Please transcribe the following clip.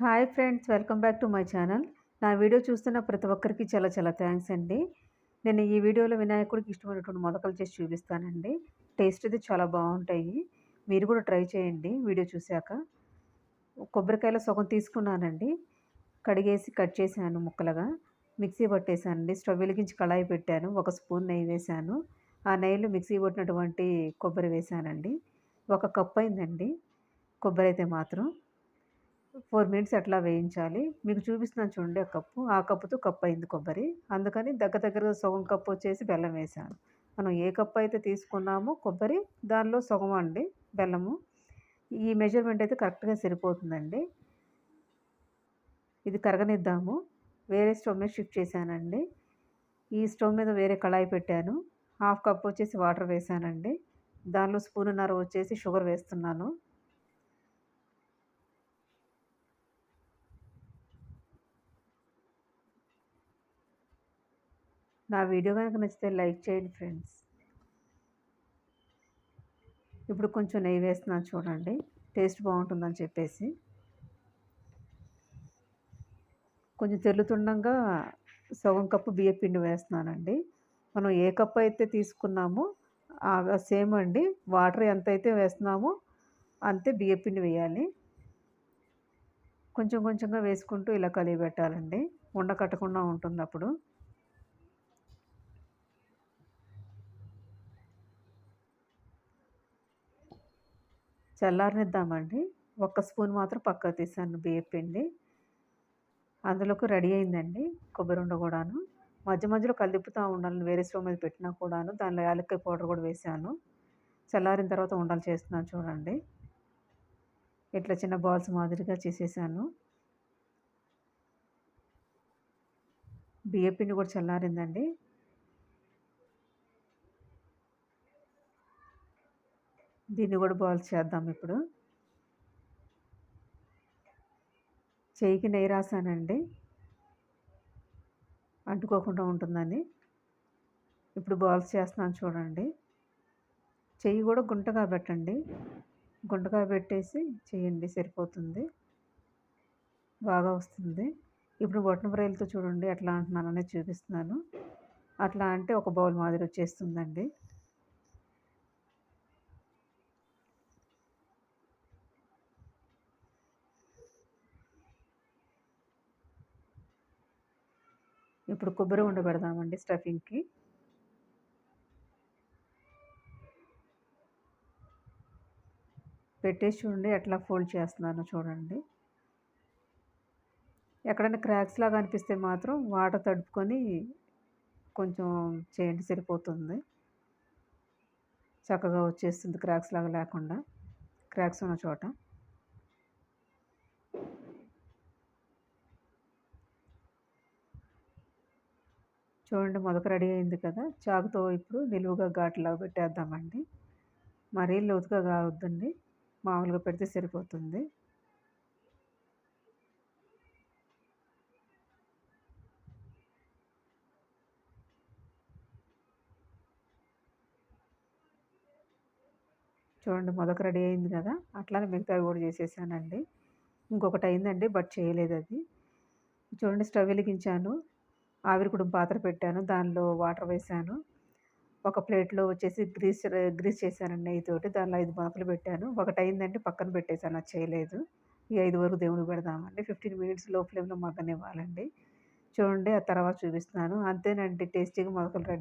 Hi friends welcome back to my channel. నా video చూస్తున్న ప్రతి ఒక్కరికి చాలా చాలా థ్యాంక్స్ అండి. నేను ఈ వీడియోలో వినాయకుడికి ఇష్టమైనటువంటి మొదకలు చేసి చూపిస్తానండి. టేస్ట్ అయితే చాలా బాగుంటాయి. మీరు కూడా ట్రై చేయండి వీడియో చూశాక. కొబ్బరికాయలో సగం తీసుకున్నానండి. కడిగేసి కట్ చేశాను ముక్కలుగా. మిక్సీ పట్టేశానండి. స్టవ్ వెలిగించి కళాయి పెట్టాను. ఒక స్పూన్ నెయ్యి వేశాను. ఆ నెయ్యిలో మిక్సీ పట్టినటువంటి కొబ్బరి వేశానండి. ఒక కప్ అయిందండి. కొబ్బరి అయితే మాత్రం. ఫోర్ మినిట్స్ అట్లా వేయించాలి. మీకు చూపిస్తున్నాను చూడండి ఆ కప్పు. ఆ కప్పుతో కప్పు అయింది కొబ్బరి. అందుకని దగ్గర దగ్గర సగం కప్పు వచ్చేసి బెల్లం వేసాను. మనం ఏ కప్పు అయితే తీసుకున్నామో కొబ్బరి దానిలో సగం అండి బెల్లము. ఈ మెజర్మెంట్ అయితే కరెక్ట్గా సరిపోతుందండి. ఇది కరగనిద్దాము. వేరే స్టవ్ మీద షిఫ్ట్ చేశానండి. ఈ స్టవ్ మీద వేరే కళాయి పెట్టాను. హాఫ్ కప్ వచ్చేసి వాటర్ వేసానండి. దానిలో స్పూన్నర వచ్చేసి షుగర్ వేస్తున్నాను. నా వీడియో కనుక నచ్చితే లైక్ చేయండి ఫ్రెండ్స్. ఇప్పుడు కొంచెం నెయ్యి వేస్తున్నాను చూడండి. టేస్ట్ బాగుంటుందని చెప్పేసి. కొంచెం తెల్లుతుండగా సగం కప్పు బియ్య పిండి వేస్తున్నానండి. మనం ఏ కప్పు అయితే తీసుకున్నామో సేమ్ అండి. వాటర్ ఎంత అయితే వేస్తున్నామో అంతే బియ్య పిండి వేయాలి. కొంచెం కొంచెంగా వేసుకుంటూ ఇలా కలిగి పెట్టాలండి ఉండ కట్టకుండా ఉంటుంది అప్పుడు చల్లారనిద్దామండి. ఒక్క స్పూన్ మాత్రం పక్కకు తీసాను బియ్యం పిండి. అందులోకి రెడీ అయిందండి కొబ్బరి ఉండ కూడాను. మధ్య మధ్యలో కలిపుతూ ఉండాలని వేరే స్టవ్ మీద పెట్టినా కూడాను దానిలో యాలక్కాయ పౌడర్ కూడా వేసాను. చల్లారిన తర్వాత ఉండాలి చేస్తున్నాను చూడండి. ఇట్లా చిన్న బాల్స్ మాదిరిగా చేసేసాను. బియ్య పిండి కూడా చల్లారిందండి. దీన్ని కూడా బాల్స్ చేద్దాం ఇప్పుడు. చేయికి నెయ్యి రాసానండి. అంటుకోకుండా ఉంటుందని. ఇప్పుడు బాల్స్ చేస్తున్నాను చూడండి. చెయ్యి కూడా గుంటగా పెట్టండి. గుంటగా పెట్టేసి చేయండి సరిపోతుంది. బాగా వస్తుంది. ఇప్పుడు బొట్టన ఫ్రైలతో చూడండి ఎట్లా అంటున్నానని చూపిస్తున్నాను. అట్లా అంటే ఒక బౌల్ మాదిరి వచ్చేస్తుందండి. ఇప్పుడు కొబ్బరి ఉండ పెడదామండి స్టఫింగ్కి. పెట్టేసి చూడండి ఎట్లా ఫోల్డ్ చేస్తున్నానో చూడండి. ఎక్కడైనా క్రాక్స్ లాగా అనిపిస్తే మాత్రం వాటర్ తడుపుకొని కొంచెం చేయండి సరిపోతుంది. చక్కగా వచ్చేస్తుంది క్రాక్స్ లాగా లేకుండా. క్రాక్స్ ఉన్న చోట. చూడండి మొదక రెడీ అయింది కదా. చాకుతో ఇప్పుడు నిలువుగా ఘాటులాగా పెట్టేద్దామండి. మరీ లోతుగా కావద్దండి. మామూలుగా పెడితే సరిపోతుంది. చూడండి మొదక రెడీ అయింది కదా. అట్లానే మిగతావి కూడా చేసేసానండి. ఇంకొకటి అయిందండి బట్ చేయలేదు అది. చూడండి స్టవ్ వెలిగించాను. ఆవిరికుడుం పాత్ర పెట్టాను. దానిలో వాటర్ వేసాను. ఒక ప్లేట్లో వచ్చేసి గ్రీస్ గ్రీస్ చేశానండి నెయ్యితోటి దానిలో ఐదు బాకులు పెట్టాను. ఒకటి అయిందంటే పక్కన పెట్టేశాను. అది చేయలేదు. ఈ ఐదు వరకు దేవుడికి పెడదామండి. ఫిఫ్టీన్ మినిట్స్లో ఫ్లేమ్లో మగ్గనివ్వాలండి చూడండి ఆ తర్వాత చూపిస్తున్నాను. అంతేనండి టేస్టీగా మొదకలు రెడీ